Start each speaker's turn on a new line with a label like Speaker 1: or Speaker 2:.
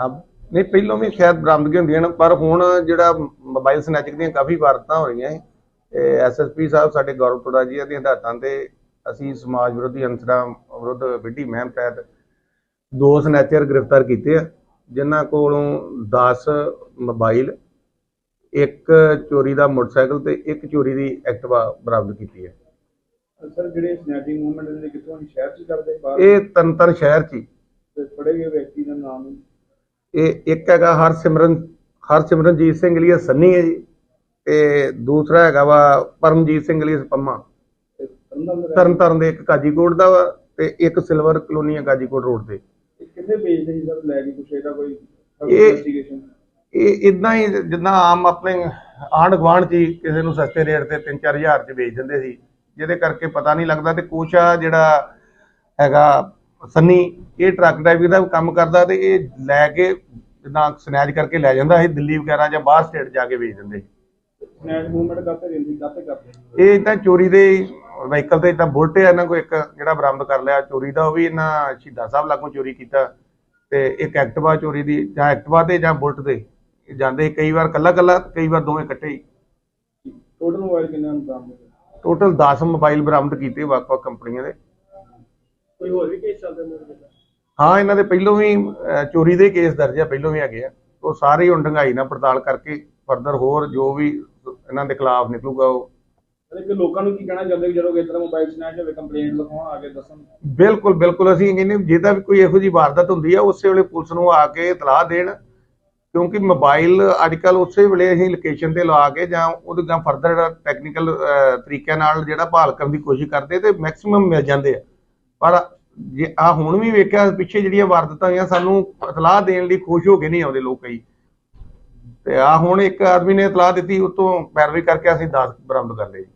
Speaker 1: ਹਾਂ। ਨਹੀਂ ਪਹਿਲਾਂ ਵੀ ਸ਼ਾਇਦ ਬਰਾਮਦਗੀ ਹੁੰਦੀਆਂ ਨੇ ਪਰ ਹੁਣ ਜਿਹੜਾ ਮੋਬਾਈਲ ਸਨੈਚਿੰਗ ਦੀਆਂ ਕਾਫੀ ਵਾਰਤਾਂ ਹੋ ਰਹੀਆਂ ਹੈ ਐਸਐਸਪੀ ਸਾਹਿਬ ਸਾਡੇ ਗੌਰਵ ਤੋੜਾ ਜੀ ਦੀਆਂ ਹਦਾਇਤਾਂ ਤੇ ਅਸੀਂ ਸਮਾਜ ਵਿਰੋਧੀ ਅੰਸਰਾਂ ਵਿਰੁੱਧ ਵਿੱਢੀ ਮਹਿਮ ਤਹਿਤ ਦੋ ਸਨੈਚਰ ਗ੍ਰਿਫਤਾਰ ਕੀਤੇ ਆ ਜਿਨ੍ਹਾਂ ਕੋਲੋਂ 10 ਮੋਬਾਈਲ ਇੱਕ ਚੋਰੀ ਦਾ ਮੋਟਰਸਾਈਕਲ ਤੇ ਇੱਕ ਚੋਰੀ ਦੀ ਐਕਟਿਵਾ ਬਰਾਮਦ ਕੀਤੀ ਹੈ।
Speaker 2: ਸਰ ਜਿਹੜੇ ਸਨੈਚਿੰਗ ਮੂਵਮੈਂਟ ਦੇ ਕਿੱਥੋਂ ਸ਼ਹਿਰ 'ਚ ਕਰਦੇ ਬਾਹਰ?
Speaker 1: ਇਹ ਤਨਤਨ ਸ਼ਹਿਰ 'ਚ ਹੀ।
Speaker 2: ਫੜੇ ਗਏ ਵਿਅਕਤੀ ਦਾ ਨਾਮ?
Speaker 1: ਇਹ ਇੱਕ ਹੈਗਾ ਹਰਸਿਮਰਨ ਹਰਸਿਮਰਨਜੀਤ ਸਿੰਘ ਲਈ ਸੰਨੀ ਹੈ ਜੀ। ਤੇ ਦੂਸਰਾ ਹੈਗਾ ਵਾ ਪਰਮਜੀਤ ਸਿੰਘ ਲਈ ਪੰਮਾ।
Speaker 2: ਦਾ
Speaker 1: ਤਰਨ ਤਾਰਨ ਦੇ ਇੱਕ ਕਾਜੀਕੋਟ ਦਾ ਵਾ ਤੇ ਇੱਕ ਸਿਲਵਰ ਕਲੋਨੀ ਹੈ ਕਾਜੀਕੋਟ ਰੋਡ ਤੇ।
Speaker 2: ਕਿੱਥੇ ਵੇਚਦੇ ਸੀ ਸਰ ਲੈ ਕੇ ਕੁਛ ਇਹਦਾ ਕੋਈ ਇਨਵੈਸਟੀਗੇਸ਼ਨ
Speaker 1: ਇਹ ਇਦਾਂ ਹੀ ਜਿੱਦਾਂ ਆਮ ਆਪਣੇ ਆਂਢ ਗੁਆਂਢ 'ਚ ਕਿਸੇ ਨੂੰ ਸਸਤੇ ਰੇਟ ਤੇ 3-4000 'ਚ ਵੇਚ ਦਿੰਦੇ ਸੀ। ਜਿਹਦੇ ਕਰਕੇ ਪਤਾ ਨਹੀਂ ਲੱਗਦਾ ਤੇ ਕੁਛ ਆ ਜਿਹੜਾ ਹੈਗਾ ਸੰਨੀ ਇਹ ਟਰੱਕ ਡਰਾਈਵਰ ਦਾ ਕੰਮ ਕਰਦਾ ਤੇ ਇਹ ਲੈ ਕੇ ਜਿੱਦਾਂ ਸਨੈਚ ਕਰਕੇ ਲੈ ਜਾਂਦਾ ਇਹ ਦਿੱਲੀ ਵਗੈਰਾ ਜਾਂ ਬਾਹਰ ਸਟੇਟ ਜਾ ਕੇ ਵੇਚ ਦਿੰਦੇ। ਸੀ
Speaker 2: ਸਨੈਚ ਮੂਵਮੈਂਟ ਕਰਤੇ ਰਹਿੰਦੀ ਕਾਤੇ ਕਰਦੇ
Speaker 1: ਇਹ ਤਾਂ ਚੋਰੀ ਦੇ ਵਹੀਕਲ ਤੇ ਇਦਾਂ ਬੁਲਟ ਹੈ ਇਹਨਾਂ ਕੋ ਇੱਕ ਜਿਹੜਾ ਬਰਾਮਦ ਕਰ ਲਿਆ ਚੋਰੀ ਦਾ ਉਹ ਵੀ ਇਹਨਾਂ ਸ਼ਹੀਦਾਂ ਸਾਹਿਬ ਲਾਗੋਂ ਚੋਰੀ ਕੀਤਾ ਤੇ ਇੱਕ ਐਕਟਿਵਾ ਚੋਰੀ ਦੀ ਜਾਂ ਐਕਟਿਵਾ ਤੇ ਜਾਂ ਬੁਲਟ ਤੇ ਜਾਂਦੇ ਕਈ ਵਾਰ ਕੱਲਾ ਕੱਲਾ ਕਈ ਵਾਰ ਦੋਵੇਂ ਇਕੱਠੇ ਹੀ।
Speaker 2: ਟੋਟਲ ਮੋਬਾਈਲ ਕਿੰਨੇ ਬਰਾਮਦ?
Speaker 1: ਟੋਟਲ 10 ਮੋਬਾਈਲ ਬਰਾਮਦ ਕੀਤੇ ਵੱਖ-ਵੱਖ ਕੰਪਨੀਆਂ ਦੇ।
Speaker 2: ਕੋਈ ਹੋਰ ਵੀ ਕੇਸ ਚੱਲਦੇ ਨੇ ਇਹਦੇ ਵਿੱਚ?
Speaker 1: ਹਾਂ ਇਹਨਾਂ ਦੇ ਪਹਿਲੋਂ ਵੀ ਅਹ, ਚੋਰੀ ਦੇ ਕੇਸ ਦਰਜ ਆ ਪਹਿਲੋਂ ਵੀ ਹੈਗੇ ਆ। ਉਹ ਸਾਰੇ ਹੀ ਹੁਣ ਡੰਗਾਈ ਨਾਲ ਪੜਤਾਲ ਕਰਕੇ ਫਰਦਰ ਹੋਰ ਜੋ ਵੀ ਇਹਨਾਂ ਦੇ ਖਿਲਾਫ ਨਿਕਲੂਗਾ ਉਹ।
Speaker 2: ਮਤਲਬ ਕਿ ਲੋਕਾਂ ਨੂੰ ਕੀ ਕਹਿਣਾ ਚਾਹੁੰਦੇ ਕਿ ਜਦੋਂ ਇਸ ਤਰ੍ਹਾਂ ਮੋਬਾਈਲ ਸਨੈਚ ਹੋਵੇ ਕੰਪਲੇਂਟ ਲਿਖਾਉਣ ਆ ਕੇ ਦੱਸਣ?
Speaker 1: ਬਿਲਕੁਲ ਬਿਲਕੁਲ। ਅਸੀਂ ਕਹਿੰਦੇ ਜੇ ਤਾਂ ਵੀ ਕੋਈ ਇਹੋ ਜਿਹੀ ਵਾਰਦਾਤ ਹੁੰਦੀ ਆ ਉਸੇ ਵੇਲੇ ਪੁਲਿਸ ਨੂੰ ਆ ਕੇ ਇਤਲਾਹ ਦੇਣ ਕਿਉਂਕਿ ਮੋਬਾਈਲ ਅੱਜ ਕੱਲ ਉਸੇ ਵੇਲੇ ਅਸੀਂ ਲੋਕੇਸ਼ਨ ਤੇ ਲਾ ਕੇ ਜਾਂ ਉਹਦੇ ਜਾਂ ਫਰਦਰ ਟੈਕਨੀਕਲ ਤਰੀਕਿਆਂ ਨਾਲ ਜਿਹੜਾ ਭਾਲ ਕਰਨ ਦੀ ਕੋਸ਼ਿਸ਼ ਕਰਦੇ ਤੇ ਮੈਕਸਿਮਮ ਮਿਲ ਜਾਂਦੇ ਆ। ਪਰ ਜੇ ਆ ਹੁਣ ਵੀ ਵੇਖਿਆ, ਪਿੱਛੇ ਜਿਹੜੀਆਂ ਵਾਰਦਾਤਾਂ ਹੋਈਆਂ, ਸਾਨੂੰ ਇਤਲਾਹ ਦੇਣ ਲਈ ਖੁਸ਼ ਹੋ ਕੇ ਨਹੀਂ ਆਉਂਦੇ ਲੋਕ ਕਈ। ਤੇ ਆ ਹੁਣ ਇੱਕ ਆਦਮੀ ਨੇ ਇਤਲਾਹ ਦਿੱਤੀ, ਉਤੋਂ ਪੈਰਵੀ ਕਰਕੇ ਅਸੀਂ 10 ਬਰਾਮਦ ਕਰ ਲਏ ਜੀ।